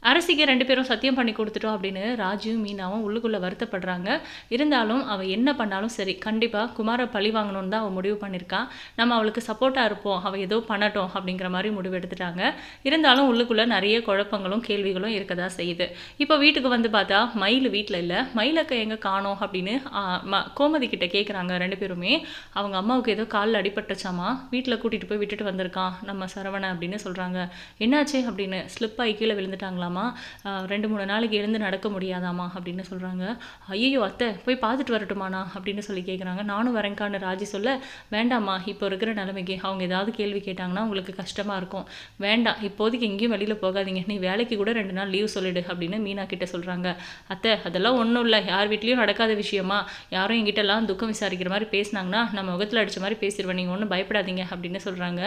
அரசிக்கு ரெண்டு பேரும் சத்தியம் பண்ணி கொடுத்துட்டோம் அப்படின்னு ராஜுவும் மீனாவும் உள்ளுக்குள்ளே வருத்தப்படுறாங்க. இருந்தாலும் அவள் என்ன பண்ணாலும் சரி கண்டிப்பாக குமாரை பழி வாங்கணும்னு தான் அவள் முடிவு பண்ணியிருக்கா. நம்ம அவளுக்கு சப்போர்ட்டாக இருப்போம் அவள் ஏதோ பண்ணட்டும் அப்படிங்கிற மாதிரி முடிவு எடுத்துட்டாங்க. இருந்தாலும் உள்ளுக்குள்ளே நிறைய குழப்பங்களும் கேள்விகளும் இருக்க தான் செய்யுது. இப்போ வீட்டுக்கு வந்து பார்த்தா மயில் வீட்டில் இல்லை. மயிலக்க எங்கே காணோம் அப்படின்னு ம- கோமதி கிட்ட கேட்குறாங்க ரெண்டு பேருமே. அவங்க அம்மாவுக்கு ஏதோ காலில் அடிபட்டுச்சாமா வீட்டில் கூட்டிகிட்டு போய் விட்டுட்டு வந்திருக்கான் நம்ம சரவணன் அப்படின்னு சொல்கிறாங்க என்னாச்சு அப்படின்னு ஸ்லிப் ஆகி கீழே விழுந்துட்டாங்களா ஆ, ரெண்டு மூணு நாளைக்கு எழுந்து நடக்க முடியாதாமா அப்படின்னு சொல்கிறாங்க ஐயோ அத்தை போய் பார்த்துட்டு வரட்டுமாண்ணா? அப்படின்னு சொல்லி கேட்குறாங்க நானும் வரேங்கான்னு ராஜி சொல்ல வேண்டாம்மா இப்போ இருக்கிற நிலைமைக்கு அவங்க ஏதாவது கேள்வி கேட்டாங்கன்னா உங்களுக்கு கஷ்டமாக இருக்கும். வேண்டாம் இப்போதைக்கு எங்கேயும் வெளியில் போகாதீங்க. நீ வேலைக்கு கூட ரெண்டு நாள் லீவ் சொல்லிடு அப்படின்னு மீனா கிட்ட சொல்கிறாங்க அத்தை அதெல்லாம் ஒன்றும் இல்லை. யார் வீட்லேயும் நடக்காத விஷயமா? யாரும் எங்கிட்டலாம் துக்கம் விசாரிக்கிற மாதிரி பேசுனாங்கன்னா நம்ம முகத்தில் அடித்த மாதிரி பேசிடுவேன் நீங்கள் ஒன்றும் பயப்படாதீங்க அப்படின்னு சொல்கிறாங்க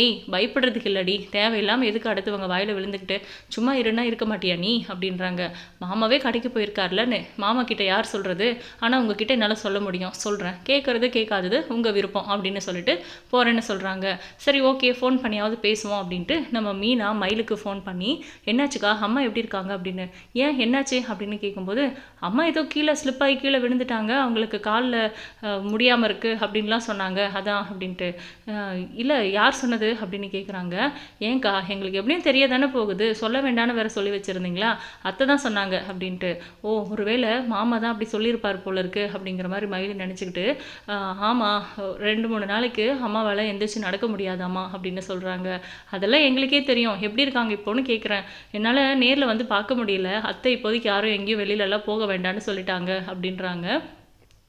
ஏய் பயப்படுறதுக்கு இல்லடி. தேவையில்லாமல் எதுக்கு அடுத்தவங்க வாயில் விழுந்துக்கிட்டு சும்மா இருன்னா இருக்க மாட்டியா நீ? அப்படின்றாங்க. மாமாவே கடைக்கு போயிருக்காருலன்னு. மாமா கிட்ட யார் சொல்கிறது ஆனால் உங்ககிட்ட என்னால் சொல்ல முடியும். சொல்கிறேன் கேட்குறது கேட்காதது உங்கள் விருப்பம் அப்படின்னு சொல்லிட்டு போகிறேன்னு சொல்கிறாங்க சரி ஓகே ஃபோன் பண்ணியாவது பேசுவோம் அப்படின்ட்டு நம்ம மீனா மயிலுக்கு ஃபோன் பண்ணி என்னாச்சுக்கா? அம்மா எப்படி இருக்காங்க? அப்படின்னு. ஏன் என்னாச்சு? அப்படின்னு கேட்கும்போது அம்மா ஏதோ கீழே ஸ்லிப் ஆகி கீழே விழுந்துட்டாங்க. அவங்களுக்கு காலில் முடியாமல் இருக்குது அப்படின்லாம் சொன்னாங்க. அதான் அப்படின்ட்டு. இல்லை யார் சொன்னது? அப்படின்னு கேட்குறாங்க ஏங்க்கா எங்களுக்கு எப்படியும் தெரிய தானே போகுது. சொல்ல வேண்டாம்னு வேறு சொல்லி வச்சுருந்தீங்களா? அத்தை தான் சொன்னாங்க அப்படின்ட்டு. ஓ ஒருவேளை மாமா தான் அப்படி சொல்லியிருப்பார் போல இருக்கு அப்படிங்கிற மாதிரி மயில் நினச்சிக்கிட்டு ஆமாம் ரெண்டு மூணு நாளைக்கு அம்மாவால் எந்திரிச்சு நடக்க முடியாதாம்மா? அப்படின்னு சொல்கிறாங்க அதெல்லாம் எங்களுக்கே தெரியும். எப்படி இருக்காங்க இப்போன்னு கேட்குறேன் என்னால் நேரில் வந்து பார்க்க முடியல. அத்தை இப்போதைக்கு யாரும் எங்கேயும் வெளியிலலாம் போக வேண்டாம்னு சொல்லிட்டாங்க அப்படின்றாங்க.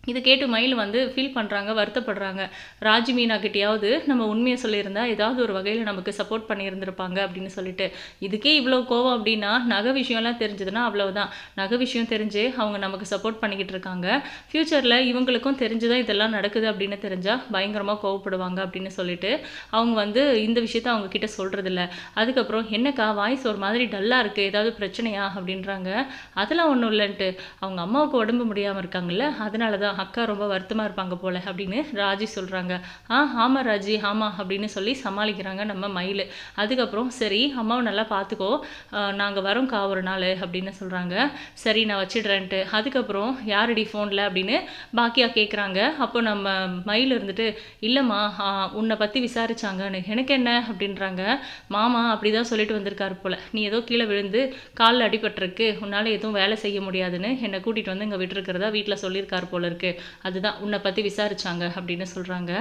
இது கேட்டு மயில் வந்து ஃபீல் பண்ணுறாங்க வருத்தப்படுறாங்க. ராஜி மீனா கிட்டேயாவது நம்ம உண்மையை சொல்லியிருந்தா ஏதாவது ஒரு வகையில் நமக்கு சப்போர்ட் பண்ணியிருந்திருப்பாங்க அப்படின்னு சொல்லிட்டு. இதுக்கே இவ்வளோ கோவம் அப்படின்னா நகை விஷயம்லாம் தெரிஞ்சதுன்னா அவ்வளோதான் நகை விஷயம் தெரிஞ்சு அவங்க நமக்கு சப்போர்ட் பண்ணிக்கிட்டு இருக்காங்க. ஃப்யூச்சரில் இவங்களுக்கும் தெரிஞ்சுதான் இதெல்லாம் நடக்குது அப்படின்னு தெரிஞ்சால் பயங்கரமாக கோவப்படுவாங்க அப்படின்னு சொல்லிட்டு அவங்க வந்து இந்த விஷயத்த அவங்க கிட்ட சொல்கிறதில்ல அதுக்கப்புறம் என்னக்கா வாய்ஸ் ஒரு மாதிரி டல்லாக இருக்குது ஏதாவது பிரச்சனையா? அப்படின்றாங்க. அதெல்லாம் ஒன்றும் இல்லைன்ட்டு. அவங்க அம்மாவுக்கு உடம்பு முடியாமல் இருக்காங்கல்ல. அதனால தான் அக்கா ரொம்ப வருத்தமாக இருப்பாங்க போல் அப்படின்னு ராஜி சொல்கிறாங்க ஆ ஆமாம் ராஜி ஆமாம் அப்படின்னு சொல்லி சமாளிக்கிறாங்க நம்ம மயில். அதுக்கப்புறம் சரி அம்மாவை நல்லா பார்த்துக்கோ நாங்கள் வரோம்க்கா ஒரு நாள் அப்படின்னு சொல்கிறாங்க சரி நான் வச்சிடுறேன்ட்டு. அதுக்கப்புறம் யாரடி ஃபோனில் அப்படின்னு பாக்கியா கேட்குறாங்க அப்போ நம்ம மயில் இருந்துட்டு இல்லைம்மா உன்னை பற்றி விசாரிச்சாங்கன்னு. எனக்கு என்ன? அப்படின்றாங்க. மாமா அப்படி தான் சொல்லிட்டு வந்திருக்காரு போல். நீ ஏதோ கீழே விழுந்து காலில் அடிபட்டிருக்கு. உன்னால் எதுவும் வேலை செய்ய முடியாதுன்னு என்னை கூட்டிகிட்டு வந்து இங்கே விட்டுருக்கிறதா வீட்டில் சொல்லியிருக்காரு போல இருக்கு. அதுதான் உன்னை பற்றி விசாரிச்சாங்க அப்படின்னு சொல்கிறாங்க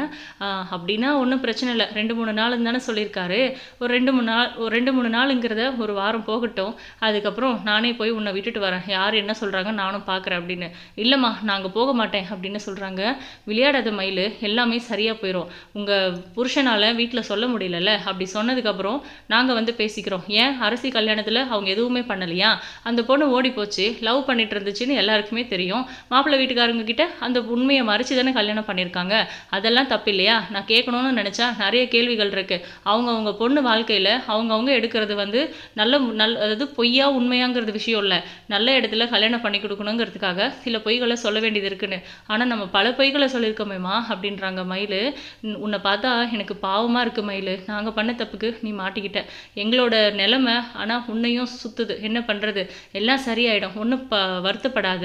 அப்படின்னா ஒன்றும் பிரச்சனை இல்லை. ரெண்டு மூணு நாள் தானே சொல்லியிருக்காரு. ஒரு ரெண்டு மூணு நாள் ஒரு ரெண்டு மூணு நாளுங்கிறத ஒரு வாரம் போகட்டும். அதுக்கப்புறம் நானே போய் உன்னை விட்டுட்டு வரேன். யார் என்ன சொல்கிறாங்க நானும் பார்க்குறேன் அப்படின்னு. இல்லைம்மா நாங்கள் போக மாட்டேன் அப்படின்னு சொல்கிறாங்க விளையாடாத மயில் எல்லாமே சரியாக போயிடும் உங்கள் புருஷனால் வீட்டில் சொல்ல முடியலல்ல? அப்படி சொன்னதுக்கப்புறம் நாங்கள் வந்து பேசிக்கிறோம். ஏன்? அரசி கல்யாணத்தில் அவங்க எதுவுமே பண்ணலையா? அந்த பொண்ணு ஓடி போச்சு லவ் பண்ணிட்டு இருந்துச்சுன்னு எல்லாருக்குமே தெரியும். மாப்பிள்ளை வீட்டுக்காரங்க கிட்ட அந்த உண்மையை மறைச்சு தானே கல்யாணம் பண்ணியிருக்காங்க? அதெல்லாம் தப்பு இல்லையா நான் கேட்கணும்னு நினச்சா நிறைய கேள்விகள் இருக்குது அவங்கவுங்க பொண்ணு வாழ்க்கையில் அவங்கவுங்க எடுக்கிறது வந்து நல்ல நல் அதாவது பொய்யா உண்மையாங்கிறது விஷயம் இல்லை. நல்ல இடத்துல கல்யாணம் பண்ணி கொடுக்கணுங்கிறதுக்காக சில பொய்களை சொல்ல வேண்டியது இருக்குன்னு. ஆனால் நம்ம பல பொய்களை சொல்லியிருக்கோமேம்மா அப்படின்றாங்க மயில். உன்னை பார்த்தா எனக்கு பாவமாக இருக்கு மயில். நாங்கள் பண்ண தப்புக்கு நீ மாட்டிக்கிட்ட. எங்களோட நிலமை ஆனால் உன்னையும் சுத்துது. என்ன பண்ணுறது எல்லாம் சரியாயிடும். ஒன்றும் ப வருத்தப்படாத.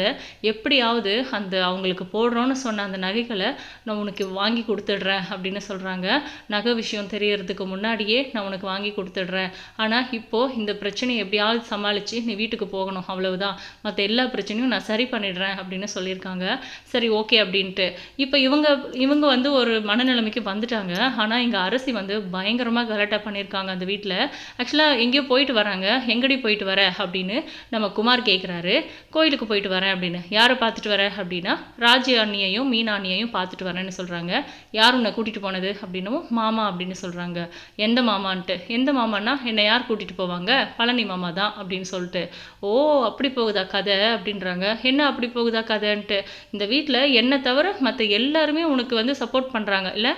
எப்படியாவது அந்த அவங்களுக்கு போடுறோன்னு சொன்ன அந்த நகைகளை நான் உனக்கு வாங்கி கொடுத்துடுறேன் அப்படின்னு சொல்கிறாங்க நகை விஷயம் தெரியறதுக்கு முன்னாடியே நான் உனக்கு வாங்கி கொடுத்துடுறேன். ஆனால் இப்போது இந்த பிரச்சனையை எப்படியாவது சமாளித்து நீ வீட்டுக்கு போகணும் அவ்வளவுதான். மற்ற எல்லா பிரச்சனையும் நான் சரி பண்ணிடுறேன் அப்படின்னு சொல்லியிருக்காங்க. சரி ஓகே அப்படின்ட்டு. இப்போ இவங்க இவங்க வந்து ஒரு மனநிலைமைக்கு வந்துட்டாங்க. ஆனால் இங்கே அரசி வந்து பயங்கரமாக கலாட்டா பண்ணியிருக்காங்க அந்த வீட்டில் ஆக்சுவலாக எங்கேயோ போயிட்டு வராங்க. எங்கடி போயிட்டு வர அப்படின்னு நம்ம குமார் கேட்குறாரு கோயிலுக்கு போயிட்டு வரேன் அப்படின்னு. யாரை பார்த்துட்டு வர அப்படின்னா ராஜி அண்ணியையும் மீனா அண்ணியையும் பார்த்துட்டு வரேன்னு சொல்கிறாங்க யார் உன்னை கூட்டிகிட்டு போனது அப்படின்னும் மாமா அப்படின்னு சொல்கிறாங்க எந்த மாமான்ட்டு? எந்த மாமான்னா என்னை யார் கூட்டிகிட்டு போவாங்க? பழனி மாமா தான் அப்படின்னு சொல்லிட்டு. ஓ அப்படி போகுதா கதை அப்படின்றாங்க. என்ன அப்படி போகுதா கதைன்ட்டு. இந்த வீட்டில் என்னை தவிர மற்ற எல்லாருமே உனக்கு வந்து சப்போர்ட் பண்ணுறாங்க இல்லை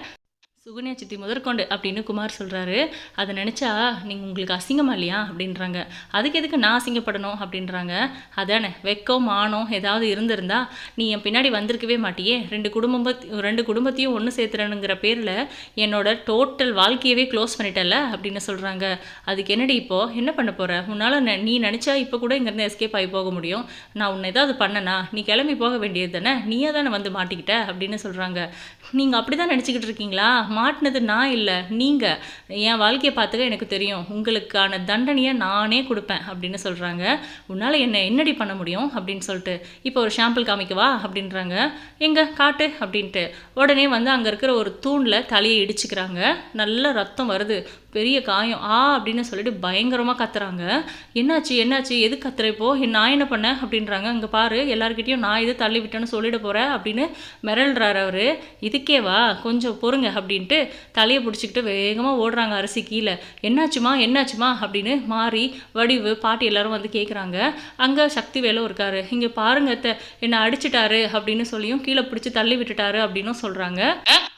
சுகன்யா சித்தி முதற்கொண்டு அப்படின்னு குமார் சொல்கிறாரு அதை நினச்சா நீங்கள் உங்களுக்கு அசிங்கமா இல்லையா? அப்படின்றாங்க. அதுக்கு எதுக்கு நான் அசிங்கப்படணும்? அப்படின்றாங்க. அதானே வெக்கம் மானம் ஏதாவது இருந்திருந்தா நீ என் பின்னாடி வந்திருக்கவே மாட்டியே. ரெண்டு குடும்பம் ரெண்டு குடும்பத்தையும் ஒன்று சேர்த்துறனுங்கிற பேரில் என்னோட டோட்டல் வாழ்க்கையவே க்ளோஸ் பண்ணிட்டல அப்படின்னு சொல்கிறாங்க அதுக்கு என்னடி இப்போது என்ன பண்ண போகிற உன்னால் நீ நினச்சா இப்போ கூட இங்கேருந்து எஸ்கேப் ஆகி போக முடியும். நான் உன்னை ஏதாவது பண்ணனா நீ கிளம்பி போக வேண்டியது தானே? நீயே தானே வந்து மாட்டிக்கிட்ட? அப்படின்னு சொல்கிறாங்க நீங்கள் அப்படி தான் நினச்சிக்கிட்டு இருக்கீங்களா? மாட்டினது நான் இல்லை நீங்கள் என் வாழ்க்கையை பார்த்துக்க எனக்கு தெரியும். உங்களுக்கான தண்டனையை நானே கொடுப்பேன் அப்படின்னு சொல்கிறாங்க உன்னால் என்ன என்னடி பண்ண முடியும் அப்படின்னு சொல்லிட்டு இப்போ ஒரு ஷாம்பிள் காமிக்கவா அப்படின்றாங்க. எங்கே காட்டு அப்படின்ட்டு. உடனே வந்து அங்கே இருக்கிற ஒரு தூணில் தலையை இடிச்சுக்கிறாங்க. நல்ல ரத்தம் வருது. பெரிய காயம் ஆ அப்படின்னு சொல்லிட்டு பயங்கரமாக கத்துறாங்க. என்னாச்சு என்னாச்சு எது கத்துற இப்போ? நான் என்ன பண்ணேன் அப்படின்றாங்க. அங்கே பாரு எல்லாருக்கிட்டையும் நான் இது தள்ளி விட்டேன்னு சொல்லிட போகிறேன் அப்படின்னு மிரள்றாரு அவர். இதுக்கேவா கொஞ்சம் பொறுங்க அப்படின்ட்டு தலையை பிடிச்சிக்கிட்டு வேகமாக ஓடுறாங்க அரிசி கீழே. என்னாச்சுமா? என்னாச்சுமா? அப்படின்னு மாறி வடிவு பாட்டி எல்லாரும் வந்து கேட்குறாங்க அங்கே சக்தி வேலும் இருக்காரு. இங்கே பாருங்க என்னை அடிச்சிட்டாரு அப்படின்னு சொல்லியும் கீழே பிடிச்சி தள்ளி விட்டுட்டாரு அப்படின்னும் சொல்கிறாங்க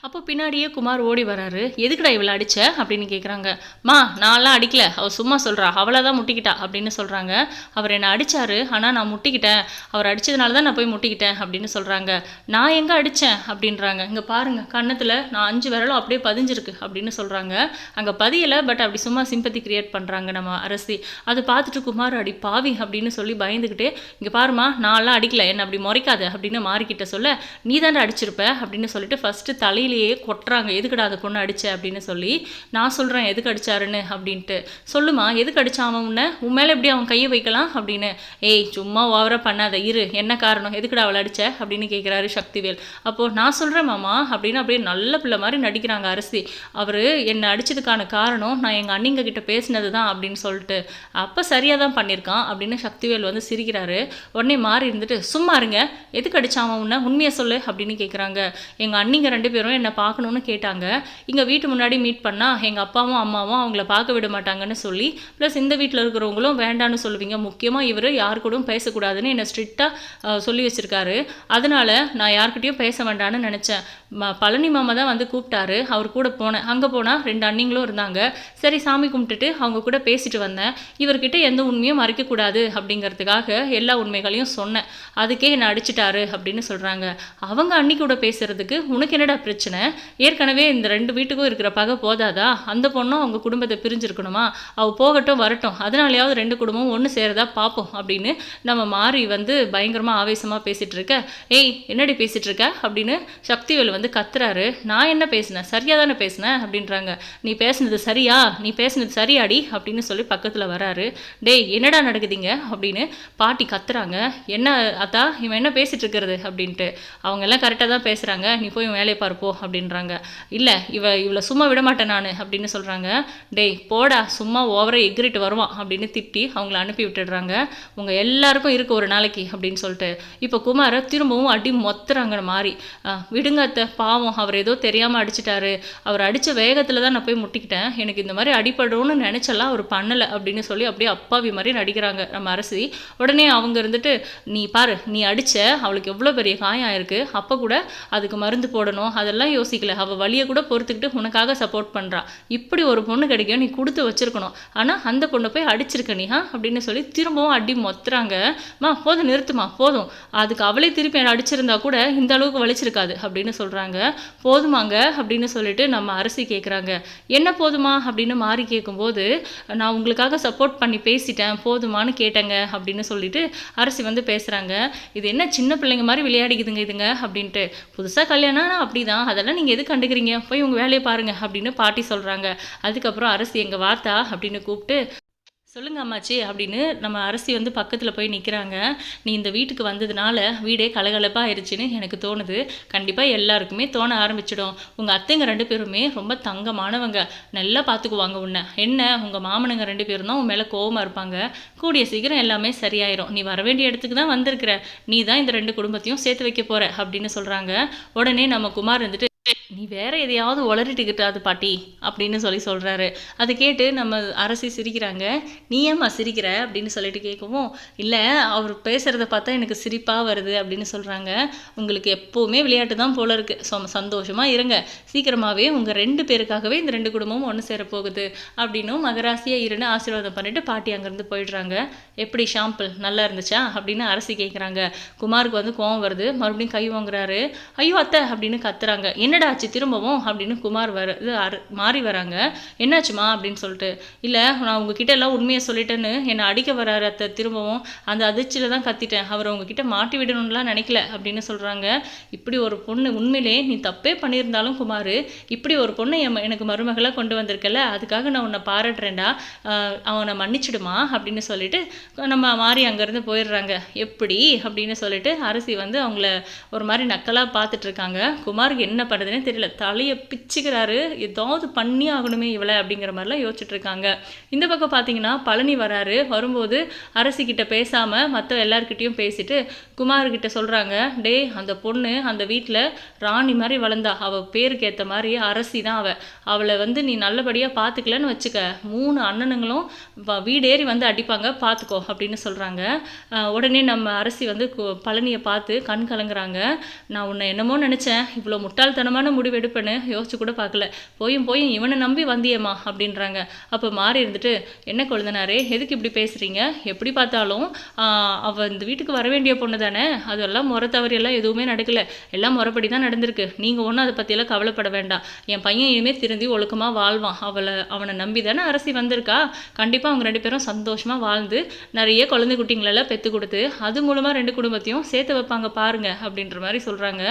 அப்போ பின்னாடியே குமார் ஓடி வராரு. எதுக்குடா இவளை அடிச்ச? அப்படின்னு கேட்குறாங்க மா நான்லாம் அடிக்கல. அவள் சும்மா சொல்கிறா அவளை தான் முட்டிக்கிட்டா அப்படின்னு சொல்கிறாங்க அவர் என்னை அடித்தாரு ஆனால் நான் முட்டிக்கிட்டேன். அவர் அடித்ததுனால தான் நான் போய் முட்டிக்கிட்டேன் அப்படின்னு சொல்கிறாங்க நான் எங்கே அடித்தேன் அப்படின்றாங்க. இங்கே பாருங்கள் கன்னத்தில் நான் அஞ்சு விரலும் அப்படியே பதிஞ்சிருக்கு அப்படின்னு சொல்கிறாங்க அங்கே பதியலை பட் அப்படி சும்மா சிம்பத்தி கிரியேட் பண்ணுறாங்க நம்ம அரசி. அது பார்த்துட்டு குமார் அடி பாவி அப்படின்னு சொல்லி பயந்துக்கிட்டே இங்கே பாருமா நான்லாம் அடிக்கல என்ன அப்படி முறைக்காத அப்படின்னு மாறிக்கிட்ட சொல்ல நீ தானே அடிச்சிருப்ப அப்படின்னு சொல்லிட்டு ஃபஸ்ட்டு தலையிலேயே கொட்டுறாங்க. எதுக்குடா அந்த பொண்ணு அடிச்ச? அப்படின்னு சொல்லி நான் சொல்கிறேன் எதுக்கு அடிச்சாருன்னு அப்படின்ட்டு. சொல்லுமா எதுக்கு அடிச்சான் அவன் உன்னை? உன் மேலே எப்படி அவன் கையை வைக்கலாம்? அப்படின்னு. ஏய் சும்மா ஓவராக பண்ணாத இரு என்ன காரணம்? எதுக்குடா அவளை அடிச்ச? அப்படின்னு கேட்குறாரு சக்திவேல். அப்போது நான் சொல்கிறேன் மாமா அப்படின்னு அப்படியே நல்ல பிள்ளை மாதிரி நடிக்கிறாங்க அரசி. அவர் என்னை அடித்ததுக்கான காரணம் நான் எங்கள் அண்ணிங்க கிட்ட பேசினது தான் அப்படின்னு சொல்லிட்டு அப்போ சரியாக தான் பண்ணியிருக்கான் அப்படின்னு சக்திவேல் வந்து சிரிக்கிறாரு. உடனே மாறி இருந்துட்டு சும்மா இருங்க எதுக்கு அடிச்சான் உன்னை? உண்மையை சொல்லு அப்படின்னு கேட்குறாங்க எங்கள் அண்ணிங்க ரெண்டு பேரும் என்னை பார்க்கணுன்னு கேட்டாங்க. இங்கே வீட்டு முன்னாடி மீட் பண்ணால் எங்கள் அப்பாவும் அம்மாவும் அவங்கள பார்க்க விட மாட்டாங்கன்னு சொல்லி ப்ளஸ் இந்த வீட்டில் இருக்கிறவங்களும் வேண்டான்னு சொல்லுவீங்க. முக்கியமாக இவர் யார் கூடவும் பேசக்கூடாதுன்னு என்னை ஸ்ட்ரிக்டாக சொல்லி வச்சுருக்காரு. அதனால் நான் யார்கிட்டையும் பேச வேண்டாம்னு நினச்சேன். பழனி மாமா தான் வந்து கூப்பிட்டாரு. அவர் கூட போனேன் அங்கே போனால் ரெண்டு அண்ணிங்களும் இருந்தாங்க. சரி சாமி கும்பிட்டுட்டு அவங்க கூட பேசிட்டு வந்தேன். இவர்கிட்ட எந்த உண்மையும் மறைக்கக்கூடாது அப்படிங்கிறதுக்காக எல்லா உண்மைகளையும் சொன்னேன். அதுக்கே என்னை அடிச்சிட்டாரு அப்படின்னு சொல்கிறாங்க அவங்க அன்னி கூட பேசுகிறதுக்கு உனக்கு என்னடா பிரச்சனை? ஏற்கனவே இந்த ரெண்டு வீட்டுக்கும் இருக்கிற பகை போதாதா? அந்த பொண்ணும் அவங்க குடும்பத்தை பிரிஞ்சிருக்கணுமா? அவள் போகட்டும் வரட்டும். அதனாலேயாவது ரெண்டு குடும்பமும் ஒன்று சேரதா பார்ப்போம் அப்படின்னு நம்ம மாறி வந்து பயங்கரமாக ஆவேசமாக பேசிகிட்டு இருக்க. ஏய் என்னடி பேசிகிட்டு இருக்க? அப்படின்னு சக்திவேல் வந்து கத்துறாரு. நான் என்ன பேசினேன்? சரியாக தானே பேசினேன்? அப்படின்றாங்க. நீ பேசுனது சரியா? நீ பேசுனது சரியாடி? அப்படின்னு சொல்லி பக்கத்தில் வராரு. டேய் என்னடா நடக்குதுங்க? அப்படின்னு பாட்டி கத்துறாங்க. என்ன அத்தா இவன் என்ன பேசிட்டு இருக்கிறது? அப்படின்ட்டு. அவங்க எல்லாம் கரெக்டாக தான் பேசுகிறாங்க நீ போய் வேலையை பார்ப்போ அப்படின்றாங்க. இல்லை இவ இவளை சும்மா விட மாட்டேன் நான் அப்படின்னு சொல்கிறாங்க டேய் போடா சும்மா ஓவராக எகிரிட்டு வருவான் அப்படின்னு திட்டி அவங்கள அனுப்பி விட்டுடுறாங்க. உங்கள் எல்லாருக்கும் இருக்குது ஒரு நாளைக்கு அப்படின்னு சொல்லிட்டு. இப்போ குமாரை திரும்பவும் அடி மொத்துறாங்க மாதிரி விடுங்க அத்தை பாவம் அவர் ஏதோ தெரியாமல் அடிச்சிட்டாரு. அவர் அடித்த வேகத்தில் தான் நான் போய் முட்டிக்கிட்டேன். எனக்கு இந்த மாதிரி அடிபடும்னு நினச்சலாம் அவர் பண்ணலை அப்படின்னு சொல்லி அப்படியே அப்பாவி மாதிரி நடிக்கிறாங்க நம்ம அரசி. உடனே அவங்க இருந்துட்டு நீ பாரு நீ அடித்த அவளுக்கு எவ்வளோ பெரிய காயம் ஆயிருக்கு. அப்போ கூட அதுக்கு மருந்து போடணும். அதெல்லாம் யோசிக்கல. அவள் வழியை கூட பொறுத்துக்கிட்டு உனக்காக சப்போர்ட் பண்ணுறா இப்படி ஒரு பொண்ணு கிடைக்கும் நீ கொடுத்து வச்சிருக்கணும். ஆனால் அந்த பொண்ணை போய் அடிச்சிருக்க நீ அப்படின்னு சொல்லி திரும்பவும் அடி மொத்துறாங்க. மா போதும் நிறுத்துமா போதும். அதுக்கு அவளே திருப்பி அடிச்சிருந்தா கூட இந்த அளவுக்கு வலிச்சிருக்காது அப்படின்னு சொல்கிறாங்க போதுமாங்க அப்படின்னு சொல்லிட்டு நம்ம அரசி கேட்குறாங்க என்ன போதுமா அப்படின்னு மாறி கேட்கும்போது நான் உங்களுக்காக சப்போர்ட் பண்ணி பேசிட்டேன் போதுமான்னு கேட்டேங்க அப்படின்னு சொல்லிட்டு அரசி வந்து பேசுகிறாங்க இது என்ன சின்ன பிள்ளைங்க மாதிரி விளையாடிக்குதுங்க இதுங்க அப்படின்ட்டு. புதுசாக கல்யாணம்னா அப்படி தான் அதெல்லாம் நீங்கள் எது கண்டுக்கிறீங்க? போய் உங்கள் வேலையை பாருங்கள் அப்படின்னு பாட்டி சொல்கிறாங்க அதுக்கப்புறம் அரசி எங்கள் வார்த்தா அப்படின்னு கூப்பிட்டு சொல்லுங்க அம்மாச்சி அப்படின்னு நம்ம அரசி வந்து பக்கத்தில் போய் நிற்கிறாங்க நீ இந்த வீட்டுக்கு வந்ததுனால வீடே கலகலப்பாக ஆயிடுச்சுன்னு எனக்கு தோணுது. கண்டிப்பாக எல்லாருக்குமே தோண ஆரம்பிச்சிடும். உங்கள் அத்தைங்க ரெண்டு பேருமே ரொம்ப தங்கமானவங்க. நல்லா பார்த்துக்குவாங்க உன்னை. என்ன உங்கள் மாமனுங்க ரெண்டு பேரும் தான் உன் மேலே கோவமாக இருப்பாங்க. கூடிய சீக்கிரம் எல்லாமே சரியாயிரும். நீ வர வேண்டிய இடத்துக்கு தான் வந்திருக்கிற. நீ தான் இந்த ரெண்டு குடும்பத்தையும் சேர்த்து வைக்க போகிற அப்படின்னு சொல்கிறாங்க உடனே நம்ம குமார் வந்துட்டு நீ வேற எதையாவது உளறிட்டுக்கிட்டாது பாட்டி அப்படின்னு சொல்லி சொல்கிறாரு அதை கேட்டு நம்ம அரசி சிரிக்கிறாங்க. நீ ஏம்மா சிரிக்கிற? அப்படின்னு சொல்லிட்டு கேட்கவும் இல்லை அவர் பேசுகிறத பார்த்தா எனக்கு சிரிப்பாக வருது அப்படின்னு சொல்கிறாங்க உங்களுக்கு எப்போவுமே விளையாட்டு தான் போல இருக்குது சொ சந்தோஷமாக இருங்க. சீக்கிரமாகவே உங்கள் ரெண்டு பேருக்காகவே இந்த ரெண்டு குடும்பமும் ஒன்று சேர போகுது அப்படின்னும் மகராசியாக இருன்னு ஆசீர்வாதம் பண்ணிட்டு பாட்டி அங்கேருந்து போயிடுறாங்க. எப்படி ஷாம்பிள் நல்லா இருந்துச்சா? அப்படின்னு அரசி கேட்குறாங்க குமாருக்கு வந்து கோவம் வருது. மறுபடியும் கை வாங்குறாரு ஐயோ அத்தை அப்படின்னு கத்துறாங்க. என்ன என்னடா ஆச்சு திரும்பவும் அப்படின்னு குமார் வர இது அரு மாறி வராங்க. என்னாச்சுமா அப்படின்னு சொல்லிட்டு இல்லை நான் உங்ககிட்ட எல்லாம் உண்மையை சொல்லிட்டேன்னு என்னை அடிக்க வராரு அத்தை திரும்பவும் அந்த அதிர்ச்சியில் தான் கத்திட்டேன். அவர் உங்ககிட்ட மாட்டி விடணும்லாம் நினைக்கல அப்படின்னு சொல்கிறாங்க இப்படி ஒரு பொண்ணு உண்மையிலே நீ தப்பே பண்ணியிருந்தாலும் குமார் இப்படி ஒரு பொண்ணு என் எனக்கு மருமகளாக கொண்டு வந்திருக்கல அதுக்காக நான் உன்னை பாராட்டுறேன்டா. அவனை மன்னிச்சிடுமா? அப்படின்னு சொல்லிட்டு நம்ம மாறி அங்கேருந்து போயிடுறாங்க. எப்படி? அப்படின்னு சொல்லிட்டு அரசி வந்து அவங்கள ஒரு மாதிரி நக்கலாக பார்த்துட்டு இருக்காங்க. குமாருக்கு என்ன பண்ணுறதுனே தெரியல. தலையை பிச்சுக்கிறாரு. ஏதாவது பண்ணி ஆகணுமே இவளை அப்படிங்கிற மாதிரிலாம் யோசிச்சுட்ருக்காங்க. இந்த பக்கம் பார்த்தீங்கன்னா பழனி வராரு. வரும்போது அரசிக்கிட்ட பேசாமல் மற்ற எல்லாருக்கிட்டேயும் பேசிட்டு குமார்கிட்ட சொல்கிறாங்க டேய் அந்த பொண்ணு அந்த வீட்டில் ராணி மாதிரி வளர்ந்தா அவள் பேருக்கு ஏற்ற மாதிரி அரசி தான் அவள் அவளை வந்து நீ நல்லபடியாக பார்த்துக்கலன்னு வச்சுக்க. மூணு அண்ணனுங்களும் வீடேறி வந்து அடிப்பாங்க. பார்த்துக்கோ அப்படின்னு சொல்கிறாங்க உடனே நம்ம அரசி வந்து பழனியை பார்த்து கண் கலங்குறாங்க. நான் உன்னை என்னமோ நினச்சேன். இவ்வளோ தீர்மானமான முடிவு எடுப்பேன்னு யோசிச்சு கூட பார்க்கல. போயும் போயும் இவனை நம்பி வந்தியேம்மா அப்படின்றாங்க. அப்போ மாறி இருந்துட்டு என்ன கொழுந்தனாரே எதுக்கு இப்படி பேசுகிறீங்க எப்படி பார்த்தாலும் அவள் அவ இந்த வீட்டுக்கு வர வேண்டிய பொண்ணு தானே? அதெல்லாம் முறை தவறியெல்லாம் எதுவுமே நடக்கல. எல்லாம் முறைப்படி தான் நடந்திருக்கு. நீங்கள் ஒன்றும் அதை பற்றியெல்லாம் கவலைப்பட வேண்டாம். என் பையன் இனிமேல் திருந்தி ஒழுக்கமாக வாழ்வான். அவளை அவனை நம்பி தானே அரசி வந்திருக்கா? கண்டிப்பாக அவங்க ரெண்டு பேரும் சந்தோஷமாக வாழ்ந்து நிறைய குழந்தை குட்டிங்களெல்லாம் பெற்று கொடுத்து அது மூலமாக ரெண்டு குடும்பத்தையும் சேர்த்து வைப்பாங்க பாருங்க. அப்படின்ற மாதிரி சொல்கிறாங்க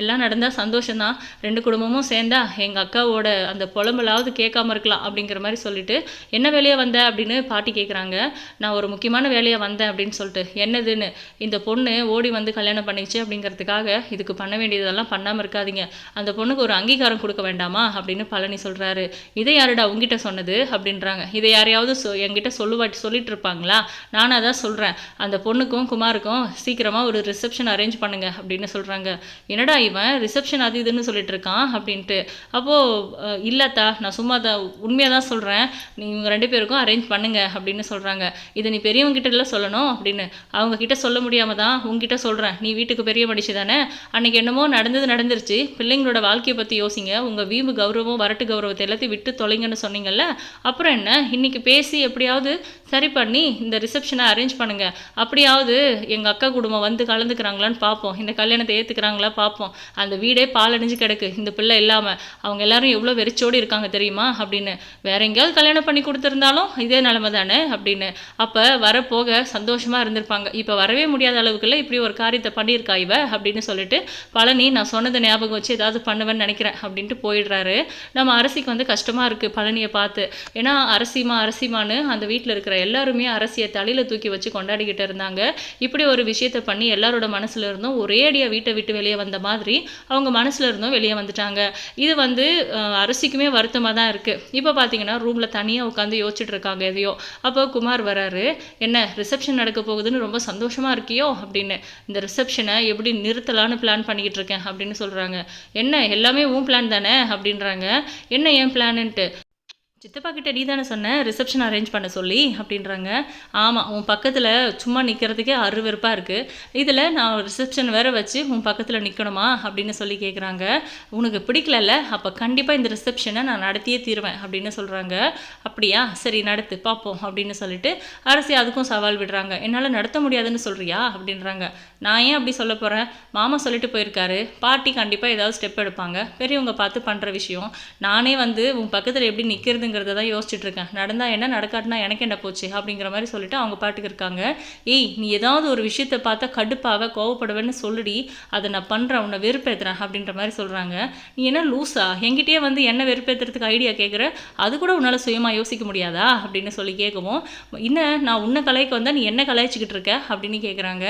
எல்லாம் நடந்தால் சந்தோஷம்தான். ரெண்டு குடும்பமும் சேர்ந்தா எங்கள் அக்காவோட அந்த புலம்பலாவது கேட்காம இருக்கலாம் அப்படிங்கிற மாதிரி சொல்லிட்டு என்ன வேலையாக வந்த? அப்படின்னு பாட்டி கேட்குறாங்க நான் ஒரு முக்கியமான வேலையாக வந்தேன் அப்படின்னு சொல்லிட்டு என்னதுன்னு? இந்த பொண்ணு ஓடி வந்து கல்யாணம் பண்ணிச்சு அப்படிங்கிறதுக்காக இதுக்கு பண்ண வேண்டியதெல்லாம் பண்ணாமல் இருக்காதீங்க. அந்த பொண்ணுக்கு ஒரு அங்கீகாரம் கொடுக்க வேண்டாமா? அப்படின்னு பழனி சொல்கிறாரு இதை யாருடா உங்ககிட்ட சொன்னது? அப்படின்றாங்க. இதை யாரையாவது சொ என்கிட்ட சொல்லுவாட்டி சொல்லிட்டு இருப்பாங்களா? நானாக அதான் சொல்கிறேன் அந்த பொண்ணுக்கும் குமாருக்கும் சீக்கிரமாக ஒரு ரிசப்ஷன் அரேஞ்ச் பண்ணுங்க அப்படின்னு சொல்கிறாங்க என்னடா இவன்? ரிசப்ஷன் அது இதுன்னு சொல்லிட்டு இருக்கான் அப்படின்ட்டு அப்போது இல்லத்தா நான் சும்மா தான் உண்மையாக தான் சொல்கிறேன் நீ இவங்க ரெண்டு பேருக்கும் அரேஞ்ச் பண்ணுங்க அப்படின்னு சொல்கிறாங்க இதை நீ பெரியவங்ககிட்ட எல்லாம் சொல்லணும் அப்படின்னு. அவங்க கிட்ட சொல்ல முடியாம தான் உங்ககிட்ட சொல்கிறேன் நீ வீட்டுக்கு பெரிய மனுஷி தானே. அன்னைக்கு என்னமோ நடந்தது நடந்துருச்சு. பிள்ளைங்களோட வாழ்க்கையை பற்றி யோசிங்க. உங்கள் வீம்பு கௌரவம் வரட்டு கௌரவத்தை எல்லாத்தையும் விட்டு தொலைங்கன்னு சொன்னீங்கல்ல. அப்புறம் என்ன? இன்னைக்கு பேசி எப்படியாவது சரி பண்ணி இந்த ரிசப்ஷனை அரேஞ்ச் பண்ணுங்க. அப்படியாவது எங்கள் அக்கா குடும்பம் வந்து கலந்துக்கிறாங்களான்னு பார்ப்போம் இந்த கல்யாணத்தை ஏற்றுக்கிறாங்களா பார்ப்போம் அந்த வீடே பாலடைஞ்சு கிடக்கு. இந்த பிள்ளை இல்லாமல் அவங்க எல்லாரும் எவ்வளோ வெறிச்சோடி இருக்காங்க தெரியுமா? அப்படின்னு வேற எங்கேயாவது கல்யாணம் பண்ணி கொடுத்துருந்தாலும் இதே நிலமை தானே அப்படின்னு. அப்போ வரப்போக சந்தோஷமாக இருந்திருப்பாங்க. இப்போ வரவே முடியாத அளவுக்குள்ள இப்படி ஒரு காரியத்தை பண்ணியிருக்கா இவ அப்படின்னு சொல்லிட்டு பழனி நான் சொன்னதை ஞாபகம் வச்சு ஏதாவது பண்ணுவேன்னு நினைக்கிறேன் அப்படின்ட்டு போயிடுறாரு. நம்ம அரசிக்கு வந்து கஷ்டமாக இருக்குது பழனியை பார்த்து. ஏன்னா அரசிமா அரசிமான்னு அந்த வீட்டில் இருக்கிற எல்லாருமே அரசியை தலையில் தூக்கி வச்சு கொண்டாடிக்கிட்டு இருந்தாங்க. இப்படி ஒரு விஷயத்தை பண்ணி எல்லாரோட மனசுல இருந்தும் ஒரே அடியாக வீட்டை விட்டு வெளியே வந்த மாதிரி அவங்க மனசுல இருந்தும் வெளியே வந்துட்டாங்க. இது வந்து அரசிக்குமே வருத்தமாக தான் இருக்குது இப்போ பார்த்தீங்கன்னா ரூமில் தனியாக உட்காந்து யோசிச்சுட்டு இருக்காங்க எதையோ. அப்போ குமார் வராரு என்ன ரிசப்ஷன் நடக்க போகுதுன்னு ரொம்ப சந்தோஷமாக இருக்கியோ? அப்படின்னு. இந்த ரிசப்ஷனை எப்படி நிறுத்தலான்னு பிளான் பண்ணிக்கிட்டு இருக்கேன் அப்படின்னு சொல்கிறாங்க என்ன எல்லாமே உன் பிளான் தானே? அப்படின்றாங்க. என்ன ஏன் பிளான்ட்டு சித்தப்பா கிட்ட நீ தானே சொன்ன ரிசப்ஷன் அரேஞ்ச் பண்ண சொல்லி அப்படின்றாங்க. ஆமாம் உன் பக்கத்தில் சும்மா நிற்கிறதுக்கே அருவருப்பாக இருக்குது இதில் நான் ரிசப்ஷன் வேறு வச்சு உன் பக்கத்தில் நிற்கணுமா அப்படின்னு சொல்லி கேட்குறாங்க உனக்கு பிடிக்கலல்ல அப்போ கண்டிப்பாக இந்த ரிசப்ஷனை நான் நடத்தியே தீருவேன் அப்படின்னு சொல்கிறாங்க அப்படியா? சரி நடத்து பார்ப்போம் அப்படின்னு சொல்லிட்டு அரசி அதுக்கும் சவால் விடுறாங்க. என்னால் நடத்த முடியாதுன்னு சொல்கிறியா அப்படின்றாங்க. நான் ஏன் அப்படி சொல்ல போகிறேன் மாமா சொல்லிட்டு போயிருக்காரு. பாட்டி கண்டிப்பாக ஏதாவது ஸ்டெப் எடுப்பாங்க. பெரியவங்க பார்த்து பண்ணுற விஷயம். நானே வந்து உன் பக்கத்தில் எப்படி நடக்குதுங்கிறத தான் யோசிச்சுட்டு இருக்கேன். நடந்தால் என்ன நடக்காட்டினா எனக்கு என்ன போச்சு அப்படிங்கிற மாதிரி சொல்லிட்டு அவங்க பாட்டுக்கு இருக்காங்க. ஏய் நீ ஏதாவது ஒரு விஷயத்தை பார்த்தா கடுப்பாக கோவப்படுவேன்னு சொல்லுடி. அதை நான் பண்ணுறேன் உன்னை வெறுப்பேத்துறேன் அப்படின்ற மாதிரி சொல்கிறாங்க நீ என்ன லூஸா என்கிட்டயே வந்து என்ன வெறுப்பேற்றுறதுக்கு ஐடியா கேட்குற அது கூட உன்னால் சுயமாக யோசிக்க முடியாதா? அப்படின்னு சொல்லி கேட்கவும் என்ன நான் உன்னை கலைக்கு வந்தால் நீ என்ன கலாய்ச்சிக்கிட்டு இருக்க? அப்படின்னு கேட்குறாங்க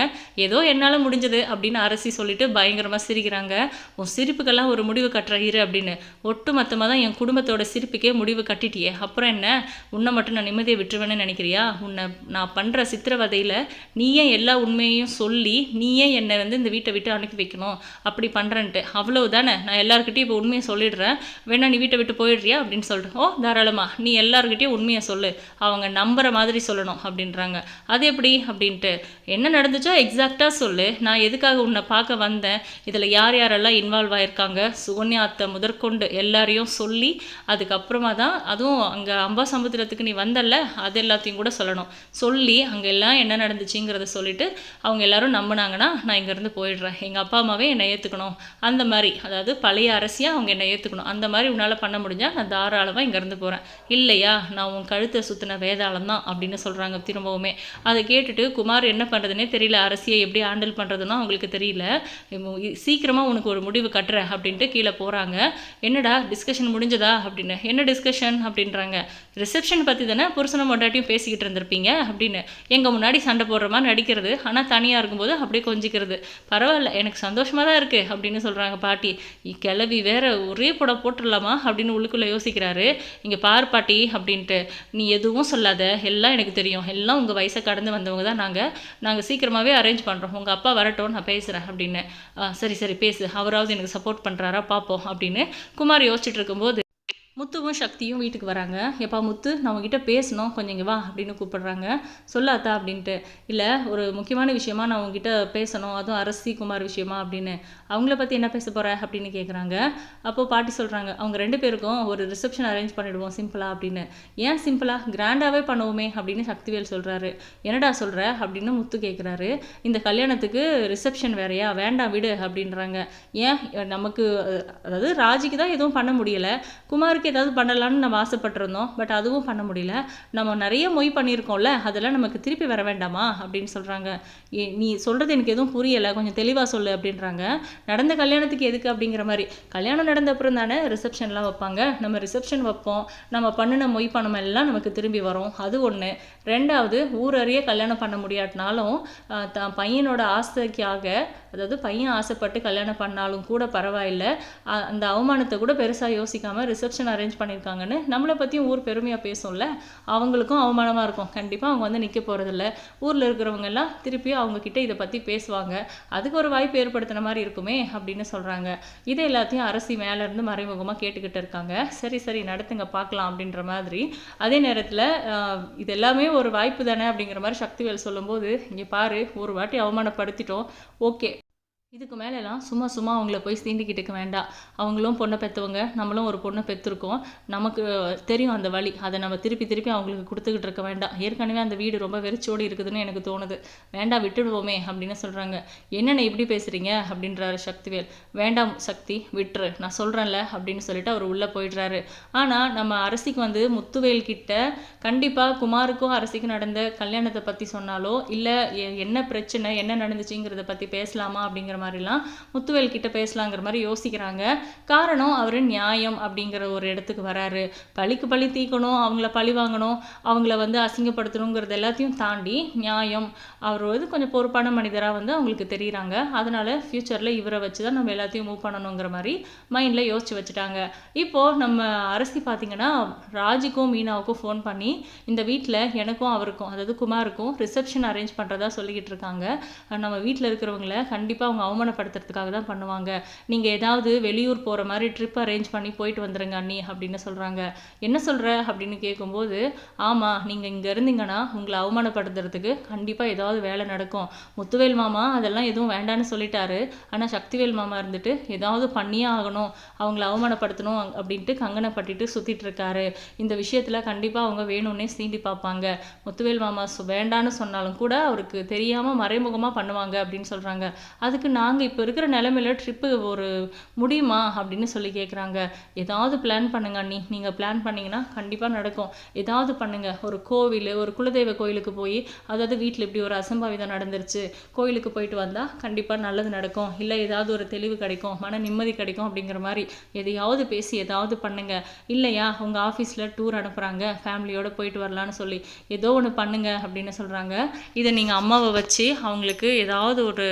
ஏதோ என்னால் முடிஞ்சது அப்படின்னு அரசி சொல்லிட்டு பயங்கரமாக சிரிக்கிறாங்க. உன் சிரிப்புக்கெல்லாம் ஒரு முடிவு கட்டுற இரு அப்படின்னு. ஒட்டு மொத்தமாக தான் என் குடும்பத்தோட சிரிப்புக்கே முடிவு கட்டி சொல்லிட்டியே. அப்புறம் என்ன? உன்னை மட்டும் நான் நிம்மதியை விட்டுருவேன்னு நினைக்கிறியா? உன்னை நான் பண்ணுற சித்திரவதையில் நீயே எல்லா உண்மையையும் சொல்லி நீயே என்னை வந்து இந்த வீட்டை விட்டு அனுப்பி வைக்கணும். அப்படி பண்ணுறேன்ட்டு அவ்வளவு தானே நான் எல்லாருக்கிட்டையும் இப்போ உண்மையை சொல்லிடுறேன். வேணா நீ வீட்டை விட்டு போயிடுறியா? அப்படின்னு சொல்லிட்டு ஓ தாராளமா. நீ எல்லாருக்கிட்டையும் உண்மையை சொல்லு. அவங்க நம்புற மாதிரி சொல்லணும் அப்படின்றாங்க. அது எப்படி? அப்படின்ட்டு என்ன நடந்துச்சோ எக்ஸாக்டாக சொல்லு. நான் எதுக்காக உன்னை பார்க்க வந்தேன்? இதில் யார் யாரெல்லாம் இன்வால்வ் ஆயிருக்காங்க? சுகன்யா அத்தை முதற்கொண்டு எல்லாரையும் சொல்லி அதுக்கப்புறமா தான் அதுவும் அங்கே அம்பாசமுத்திரத்துக்கு நீ வந்தல்ல அது எல்லாத்தையும் கூட சொல்லணும். சொல்லி அங்கே எல்லாம் என்ன நடந்துச்சுங்கிறத சொல்லிட்டு அவங்க எல்லாரும் நம்பினாங்கன்னா நான் இங்கேருந்து போயிடுறேன். எங்கள் அப்பா அம்மாவே என்னை ஏற்றுக்கணும் அந்த மாதிரி அதாவது பழைய அரசியாக அவங்க என்னை ஏற்றுக்கணும் அந்த மாதிரி உன்னால் பண்ண முடிஞ்சால் நான் தாராளமாக இங்கேருந்து போகிறேன் இல்லையா நான் உன் கழுத்தை சுற்றின வேதாளம் தான் அப்படின்னு சொல்கிறாங்க திரும்பவுமே. அதை கேட்டுட்டு குமார் என்ன பண்ணுறதுனே தெரியல. அரசியை எப்படி ஹேண்டில் பண்ணுறதுன்னு அவங்களுக்கு தெரியல. சீக்கிரமாக உனக்கு ஒரு முடிவு கட்டுறேன் அப்படின்ட்டு கீழே போகிறாங்க என்னடா டிஸ்கஷன் முடிஞ்சதா அப்படின்னு. என்ன டிஸ்கஷன் அப்படின்றாங்க. ரிசப்ஷன் பற்றி தானே புருஷனும் மொண்டாட்டியும் பேசிக்கிட்டு இருந்திருப்பீங்க அப்படின்னு. எங்கள் முன்னாடி சண்டை போடுற மாதிரி நடிக்கிறது ஆனால் தனியாக இருக்கும்போது அப்படியே கொஞ்சிக்கிறது. பரவாயில்ல எனக்கு சந்தோஷமாக தான் இருக்குது அப்படின்னு சொல்கிறாங்க பாட்டி. கிளவி வேற ஒரே படம் போட்டுடலாமா? அப்படின்னு உள்ளுக்குள்ளே யோசிக்கிறாரு. இங்கே பார் பாட்டி அப்படின்ட்டு. நீ எதுவும் சொல்லாத எல்லாம் எனக்கு தெரியும். எல்லாம் உங்கள் வயசை கடந்து வந்தவங்க தான் நாங்கள் நாங்கள் சீக்கிரமாகவே அரேஞ்ச் பண்ணுறோம் உங்கள் அப்பா வரட்டும் நான் பேசுகிறேன் அப்படின்னு. "ஆ, சரி சரி பேசு. அவராவது எனக்கு சப்போர்ட் பண்ணுறாரா பார்ப்போம் அப்படின்னு குமார் யோசிச்சுட்டு இருக்கும்போது முத்துவும் சக்தியும் வீட்டுக்கு வராங்க. எப்பா முத்து நான் உங்ககிட்ட பேசணும். கொஞ்சம் இங்கே வா அப்படின்னு கூப்பிடுறாங்க. சொல்லாத்தா அப்படின்ட்டு. இல்லை ஒரு முக்கியமான விஷயமா நான் உங்ககிட்ட பேசணும். அதுவும் அரசி குமார் விஷயமா அப்படின்னு. அவங்கள பற்றி என்ன பேச போகிற அப்படின்னு கேட்குறாங்க அப்போது பாட்டி சொல்கிறாங்க அவங்க ரெண்டு பேருக்கும் ஒரு ரிசப்ஷன் அரேஞ்ச் பண்ணிடுவோம் சிம்பிளாக அப்படின்னு. ஏன் சிம்பிளாக கிராண்டாகவே பண்ணுவோமே அப்படின்னு சக்திவேல் சொல்கிறாரு என்னடா சொல்கிற அப்படின்னு முத்து கேட்குறாரு இந்த கல்யாணத்துக்கு ரிசப்ஷன் வேறையா? வேண்டாம் விடு அப்படின்றாங்க. ஏன்? நமக்கு அதாவது ராஜிக்கு தான் எதுவும் பண்ண முடியலை. குமாருக்கு ஏதாவது பண்ணலாம்னு நம்ம ஆசைப்பட்டிருந்தோம். பட் அதுவும் பண்ண முடியல. நம்ம நிறைய மொய் பண்ணியிருக்கோம்ல. அதெல்லாம் நமக்கு திருப்பி வர வேண்டாமா? அப்படின்னு சொல்கிறாங்க நீ சொல்கிறது எனக்கு எதுவும் புரியலை. கொஞ்சம் தெளிவாக சொல்லு அப்படின்றாங்க. நடந்த கல்யாணத்துக்கு எதுக்கு அப்படிங்கிற மாதிரி. கல்யாணம் நடந்த அப்புறம் தானே ரிசப்ஷன்லாம் வைப்பாங்க. நம்ம ரிசப்ஷன் வைப்போம். நம்ம பண்ணின மொய் பணம் எல்லாம் நமக்கு திரும்பி வரும். அது ஒன்று ரெண்டாவது ஊரறிய கல்யாணம் பண்ண முடியாட்டினாலும் தான் பையனோட ஆசைக்காக அதாவது பையன் ஆசைப்பட்டு கல்யாணம் பண்ணாலும் கூட பரவாயில்ல. அந்த அவமானத்தை கூட பெருசாக யோசிக்காமல் ரிசப்ஷன் அரேஞ்ச் பண்ணியிருக்காங்கன்னு நம்மளை பற்றியும் ஊர் பெருமையாக பேசும்ல அவங்களுக்கும் அவமானமாக இருக்கும். கண்டிப்பாக அவங்க வந்து நிற்க போகிறதில்ல ஊரில் இருக்கிறவங்க எல்லாம் திருப்பி அவங்கக்கிட்ட இதை பற்றி பேசுவாங்க. அதுக்கு ஒரு வாய்ப்பு ஏற்படுத்தின மாதிரி இருக்குமே அப்படின்னு சொல்கிறாங்க இதை எல்லாத்தையும் அரசி மேலேருந்து மறைமுகமாக கேட்டுக்கிட்டு இருக்காங்க. சரி சரி நடத்துங்க பார்க்கலாம் அப்படின்ற மாதிரி. அதே நேரத்தில் இது எல்லாமே ஒரு வாய்ப்பு தானே அப்படிங்கிற மாதிரி சக்திவேல் சொல்லும்போது இங்கே பாரு ஒரு வாட்டி அவமானப்படுத்திட்டோம். ஓகே இதுக்கு மேலெல்லாம் சும்மா சும்மா அவங்கள போய் சீண்டிக்கிட்டுக்க இருக்க வேண்டாம். அவங்களும் பொண்ணை பெற்றவங்க நம்மளும் ஒரு பொண்ணை பெற்றிருக்கோம். நமக்கு தெரியும் அந்த வழி. அதை நம்ம திருப்பி திருப்பி அவங்களுக்கு கொடுத்துக்கிட்டு இருக்க வேண்டாம். ஏற்கனவே அந்த வீடு ரொம்ப வெறிச்சோடி இருக்குதுன்னு எனக்கு தோணுது. வேண்டாம் விட்டுடுவோமே அப்படின்னு சொல்கிறாங்க என்னென்ன இப்படி பேசுகிறீங்க அப்படின்றாரு சக்திவேல். வேண்டாம் சக்தி விட்டுரு. நான் சொல்கிறேன்ல அப்படின்னு சொல்லிட்டு அவர் உள்ளே போயிடுறாரு. ஆனால் நம்ம அரசிக்கு வந்து முத்துவேல் கிட்ட கண்டிப்பாக குமாருக்கும் அரசிக்கும் நடந்த கல்யாணத்தை பற்றி சொன்னாலோ இல்லை என்ன பிரச்சனை என்ன நடந்துச்சுங்கிறத பற்றி பேசலாமா அப்படிங்கிற மாதிரிலாம் முத்துவேல் கிட்ட பேசலாங்கிற மாதிரி யோசிக்கிறாங்க. காரணம் அவர் நியாயம் அப்படிங்கிற ஒரு இடத்துக்கு வராரு. பழிக்கு பழி தீக்கணும் அவங்கள பழி வாங்கணும் அவங்கள வந்து அசிங்கப்படுத்தணுங்கிறது எல்லாத்தையும் தாண்டி நியாயம். அவர் வந்து கொஞ்சம் பொறுப்பான மனிதராக வந்து அவங்களுக்கு தெரியுறாங்க. அதனால ஃப்யூச்சரில் இவரை வச்சு தான் நம்ம எல்லாத்தையும் மூவ் பண்ணணுங்கிற மாதிரி மைண்டில் யோசிச்சு வச்சுட்டாங்க. இப்போது நம்ம அரசி பார்த்தீங்கன்னா ராஜுக்கும் மீனாவுக்கும் ஃபோன் பண்ணி இந்த வீட்டில் எனக்கும் அவருக்கும் அதாவது குமாருக்கும் ரிசப்ஷன் அரேஞ்ச் பண்ணுறதா சொல்லிக்கிட்டு இருக்காங்க. நம்ம வீட்டில் இருக்கிறவங்கள கண்டிப்பாக அவங்க அவமானப்படுத்துறதுக்காக தான் பண்ணுவாங்க. நீங்கள் ஏதாவது வெளியூர் போகிற மாதிரி ட்ரிப் அரேஞ்ச் பண்ணி போயிட்டு வந்துடுங்க அண்ணி அப்படின்னு சொல்கிறாங்க என்ன சொல்கிற அப்படின்னு கேட்கும்போது ஆமாம் நீங்கள் இங்கே இருந்தீங்கன்னா உங்களை அவமானப்படுத்துறதுக்கு கண்டிப்பாக ஏதாவது வேலை நடக்கும். முத்துவேல் மாமா அதெல்லாம் எதுவும் வேண்டான்னு சொல்லிட்டாரு. ஆனால் சக்திவேல் மாமா இருந்துட்டு ஏதாவது பண்ணியே ஆகணும். அவங்கள அவமானப்படுத்தணும் அப்படின்ட்டு கங்கணப்பட்டுட்டு சுற்றிட்டு இருக்காரு. இந்த விஷயத்தில் கண்டிப்பாக அவங்க வேணும்னே சீண்டி பார்ப்பாங்க. முத்துவேல் மாமா வேண்டான்னு சொன்னாலும் கூட அவருக்கு தெரியாமல் மறைமுகமாக பண்ணுவாங்க அப்படின்னு சொல்கிறாங்க அதுக்கு நாங்கள் இப்போ இருக்கிற நிலமையில ட்ரிப்பு ஒரு முடியுமா அப்படின்னு சொல்லி கேட்குறாங்க ஏதாவது பிளான் பண்ணுங்க அண்ணி. நீங்கள் பிளான் பண்ணிங்கன்னா கண்டிப்பாக நடக்கும். ஏதாவது பண்ணுங்க. ஒரு கோவில் ஒரு குலதெய்வ கோயிலுக்கு போய் அதாவது வீட்டில் இப்படி ஒரு அசம்பாவிதம் நடந்துருச்சு. கோயிலுக்கு போயிட்டு வந்தால் கண்டிப்பாக நல்லது நடக்கும். இல்லை ஏதாவது ஒரு தெளிவு கிடைக்கும் மன நிம்மதி கிடைக்கும் அப்படிங்கிற மாதிரி எதையாவது பேசி ஏதாவது பண்ணுங்க. இல்லையா? உங்கள் ஆஃபீஸில் டூர் அனுப்புகிறாங்க ஃபேமிலியோடு போயிட்டு வரலான்னு சொல்லி ஏதோ ஒன்று பண்ணுங்க அப்படின்னு சொல்கிறாங்க இதை நீங்கள் அம்மாவை வச்சு அவங்களுக்கு ஏதாவது ஒரு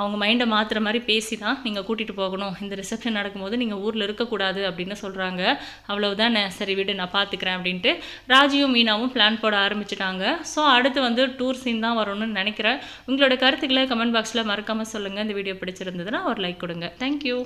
அவங்க மைண்ட் மைண்டை மாற்றுற மாதிரி பேசி தான் நீங்கள் கூட்டிகிட்டு போகணும். இந்த ரிசப்ஷன் நடக்கும்போது நீங்கள் ஊரில் இருக்கக்கூடாது அப்படின்னு சொல்கிறாங்க அவ்வளவுதான்? சரி விடு நான் பார்த்துக்கிறேன் அப்படின்ட்டு ராஜியும் மீனாவும் பிளான் போட ஆரம்பிச்சிட்டாங்க. ஸோ அடுத்து வந்து டூர் சீன் தான் வரும்னு நினைக்கிறேன். உங்களோட கருத்துக்களை கமெண்ட் பாக்ஸில் மறக்காமல் சொல்லுங்கள் இந்த வீடியோ பிடிச்சிருந்ததுன்னா ஒரு லைக் கொடுங்க. தேங்க்யூ